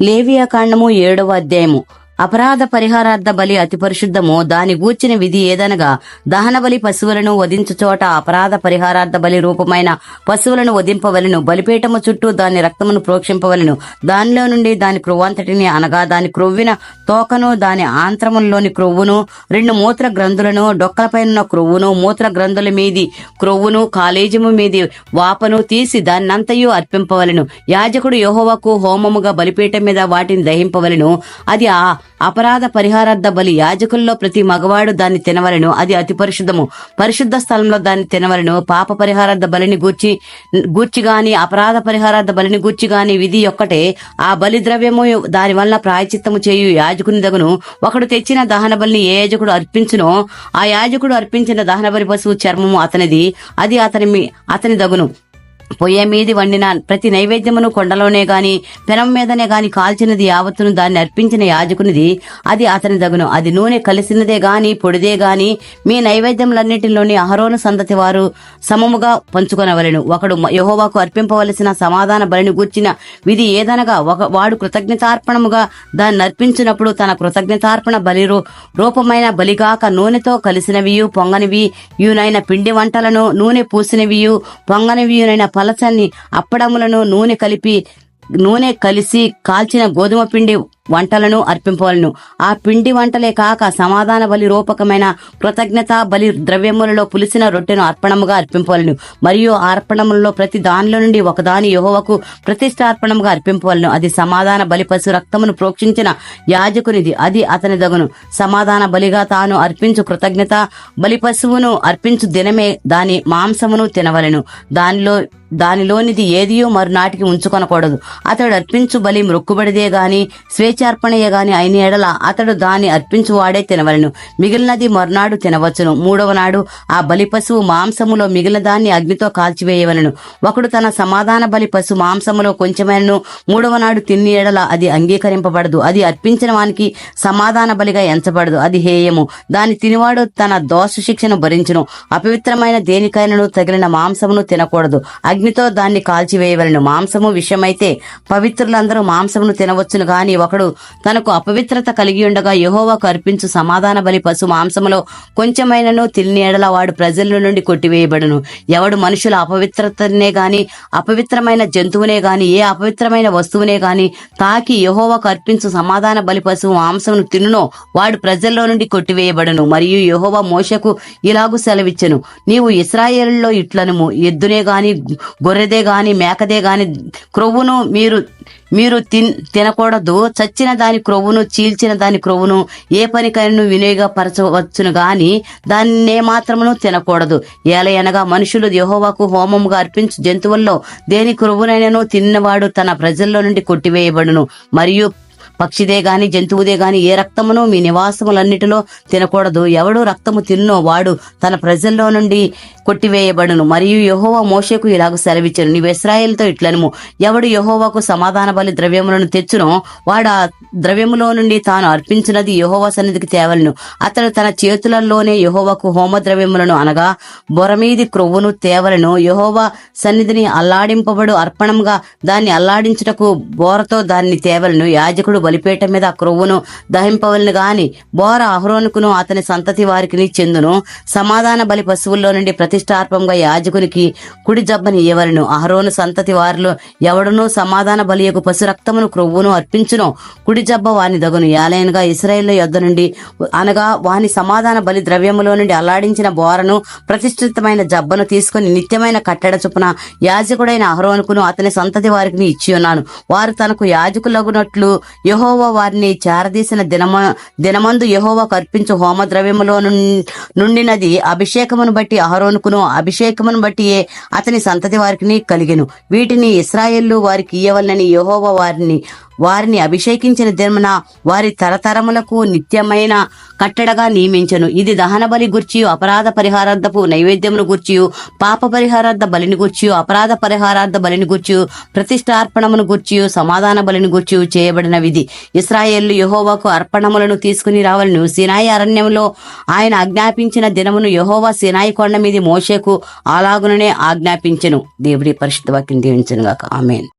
లేవియాకాండము ఏడవ అధ్యాయము. అపరాధ పరిహారార్థ బలి అతి పరిశుద్ధము దాని గూర్చిన విధి ఏదనగా దహన బలి పశువులను వధించు చోట అపరాధ పరిహారార్థ బలి రూపమైన పశువులను వధింపవలను బలిపీఠము చుట్టూ దాని రక్తమును ప్రోక్షింపవలను దానిలో నుండి దాని క్రొవ్వంతటిని అనగా దాని క్రొవ్విన తోకను దాని ఆంత్రముల్లోని క్రొవ్వును రెండు మూత్ర గ్రంథులను డొక్కలపైన క్రొవ్వును మూత్ర గ్రంథుల మీది క్రొవ్వును కాలేజము మీది వాపను తీసి దాన్నంతయు అర్పింపవలను యాజకుడు యోహోవకు హోమముగా బలిపీఠం మీద వాటిని దహింపవలను అది ఆ అపరాధ పరిహారార్థ బలి యాజకుల్లో ప్రతి మగవాడు దాన్ని తినవలను. అది అతి పరిశుద్ధము. పరిశుద్ధ స్థలంలో దాన్ని తినవలను. పాప పరిహారార్థ బలిని గూర్చి గూర్చి గాని అపరాధ పరిహారార్థ బలిని గూర్చి గాని విధి ఒక్కటే. ఆ బలి ద్రవ్యము దాని వలన ప్రాయచిత్తము చేయు యాజకుని దగును ఒకడు తెచ్చిన దహన బలిని ఏ యాజకుడు అర్పించునో ఆ యాజకుడు అర్పించిన దహన బలి పశువు చర్మము అతనిది. అది అతని మీ- అతని దగును పొయ్య మీది వండిన ప్రతి నైవేద్యమును కొండలోనే గాని పెనం మీదనే గాని కాల్చినది యావత్తును దాన్ని అర్పించిన యాజకునిది అది అతని దగును అది నూనె కలిసినదే గాని పొడిదే గాని మీ నైవేద్యములన్నిటిలోని అహరోను సంతతి వారు సమముగా పంచుకొనవలెను. ఒకడు యహోవాకు అర్పింపవలసిన సమాధాన బలిని గూర్చిన విధి ఏదనగా ఒక వాడు కృతజ్ఞతార్పణముగా దాన్ని అర్పించినప్పుడు తన కృతజ్ఞతార్పణ బలి రూపమైన బలిగాక నూనెతో కలిసినవియు పొంగనివి యునైన పిండి వంటలను నూనె పూసినవియు పొంగనివియునైన పలచని అప్పడములను నూనె కలిపి నూనె కలిసి కాల్చిన గోధుమ పిండి వంటలను అర్పింపవలను. ఆ పిండి వంటలే కాక సమాధాన బలి రూపకమైన కృతజ్ఞత బలి ద్రవ్యములలో పులిసిన రొట్టెను అర్పణముగా అర్పింపవలను. మరియు ఆ అర్పణములలో ప్రతి దానిలో నుండి ఒకదాని యెహోవాకు ప్రతిష్టార్పణముగా అర్పింపవలను. అది సమాధాన బలి పశు రక్తమును ప్రోక్షించిన యాజకునిది. అది అతని దగును. సమాధాన బలిగా తాను అర్పించు కృతజ్ఞత బలి పశువును అర్పించు దినమే దాని మాంసమును తినవలెను. దానిలో దానిలోనిది ఏదియో మరునాటికి ఉంచుకొనకూడదు. అతడు అర్పించు బలి మృక్కుబడిదే గాని నైవేద్యార్పణయే గాని అయిన ఎడల అతడు దాన్ని అర్పించు వాడే తినవలెను. మిగిలినది మరునాడు తినవచ్చును. మూడవ నాడు ఆ బలి పశువు మాంసములో మిగిలిన దాన్ని అగ్నితో కాల్చివేయవలెను. ఒకడు తన సమాధాన బలి పశు మాంసములో కొంచెమైనను మూడవ నాడు తిన్ని ఎడల అది అంగీకరింపబడదు. అది అర్పించిన వానికి సమాధాన బలిగా ఎంచబడదు. అది హేయము. దాని తినివాడు తన దోష శిక్షను భరించును. అపవిత్రమైన దేనికైనను తగిలిన మాంసమును తినకూడదు. అగ్నితో దాన్ని కాల్చివేయవలను. మాంసము విషయమైతే పవిత్రులందరూ మాంసమును తినవచ్చును గాని ఒకడు తనకు అపవిత్రత కలిగి ఉండగా యహోవాకు అర్పించు సమాధాన బలి పశు మాంసములో కొంచెమైనను తిని ఎడల వాడు ప్రజల నుండి కొట్టివేయబడును. ఎవడు మనుషుల అపవిత్రతనే గాని అపవిత్రమైన జంతువునే గాని ఏ అపవిత్రమైన వస్తువునే గాని తాకి యహోవాకు అర్పించు సమాధాన బలి పశువు మాంసమును తినునో వాడు ప్రజల్లో నుండి కొట్టివేయబడను. మరియు యహోవా మోషకు ఇలాగు సెలవిచ్చెను. నీవు ఇస్రాయేల్లో ఇట్లనుము. ఎద్దునే గాని గొర్రెదే గాని మేకదే గాని క్రొవ్వును మీరు మీరు తిన్ తినకూడదు. చచ్చిన దాని క్రొవ్వును చీల్చిన దాని క్రొవ్వును ఏ పనికైనా వినియోగపరచవచ్చును గాని దాన్నే మాత్రమును తినకూడదు. ఏలయనగా మనుషులు యెహోవాకు హోమముగా అర్పించు జంతువుల్లో దేని క్రొవ్వునైనను తిన్నవాడు తన ప్రజల్లో నుండి కొట్టివేయబడును. మరియు పక్షిదే గాని జంతువుదే గాని ఏ రక్తమును మీ నివాసములన్నిటిలో తినకూడదు. ఎవడు రక్తము తిన్నో వాడు తన ప్రజల్లో నుండి కొట్టివేయబడును. మరియు యహోవా మోషకు ఇలాగ సెలవిచ్చాను. నీవు ఇస్రాయేల్తో ఇట్లనుము. ఎవడు యహోవాకు సమాధాన బలి ద్రవ్యములను తెచ్చునో వాడు ఆ ద్రవ్యములో నుండి తాను అర్పించినది యహోవా సన్నిధికి తేవలను. అతడు తన చేతులలోనే యహోవాకు హోమ ద్రవ్యములను అనగా బొరమీది క్రొవ్వును తేవలను. యహోవా సన్నిధిని అల్లాడింపబడు అర్పణంగా దాన్ని అల్లాడించుటకు బోరతో దాన్ని తేవలను. యాజకుడు బలిపేట మీద ఆ క్రొవ్వును దహింపవలను గాని బోర అహరోనుకును అతని సంతతి వారికి చెందును. సమాధాన బలి పశువుల్లో నుండి ప్రతిష్టార్పంగా యాజకునికి కుడి జబ్బని ఇవ్వలను అహరోను సంతతి వారిలో ఎవడునూ సమాధాన బలియకు పశురక్తమును క్రొవ్వును అర్పించును. కుడి జబ్బ వాని దగును. యాలైనగా ఇస్రాయేల్ యొద్ద నుండి అనగా వాని సమాధాన బలి ద్రవ్యములో నుండి అల్లాడించిన బోరను ప్రతిష్ఠితమైన జబ్బను తీసుకుని నిత్యమైన కట్టడ చొప్పున యాజకుడైన అహరోనుకును అతని సంతతి వారికి ఇచ్చి ఉన్నాను. వారు తనకు యాజకులగునట్లు యహోవా వారిని చేరదీసిన దినమ దినమందు యహోవా అర్పించు హోమ ద్రవ్యములో నుండినది అభిషేకమును బట్టి అహరోనుకును అభిషేకమును బట్టియే అతని సంతతి వారికి కలిగెను. వీటిని ఇస్రాయేళ్ళు వారికి ఇయ్యవలనని యహోవ వారిని వారిని అభిషేకించిన దినమున వారి తరతరములకు నిత్యమైన కట్టడగా నియమించను. ఇది దహన బలి గుర్చియు అపరాధ పరిహారార్థపు నైవేద్యమును గుర్చియు పాప పరిహారార్థ బలిని గుర్చియు అపరాధ పరిహారార్థ బలిని గుర్చియు ప్రతిష్టార్పణమును గుర్చియు సమాధాన బలిని గుర్చియు చేయబడిన విధి. ఇస్రాయేళ్ళు యహోవాకు అర్పణములను తీసుకుని రావాలను. సినాయి అరణ్యంలో ఆయన ఆజ్ఞాపించిన దినమును యహోవా సినాయి కొండ మీద మోషేకు అలాగుననే ఆజ్ఞాపించను. దేవుడి పరిశుద్ధ వాక్యం దీవించను గాక ఆమెన్.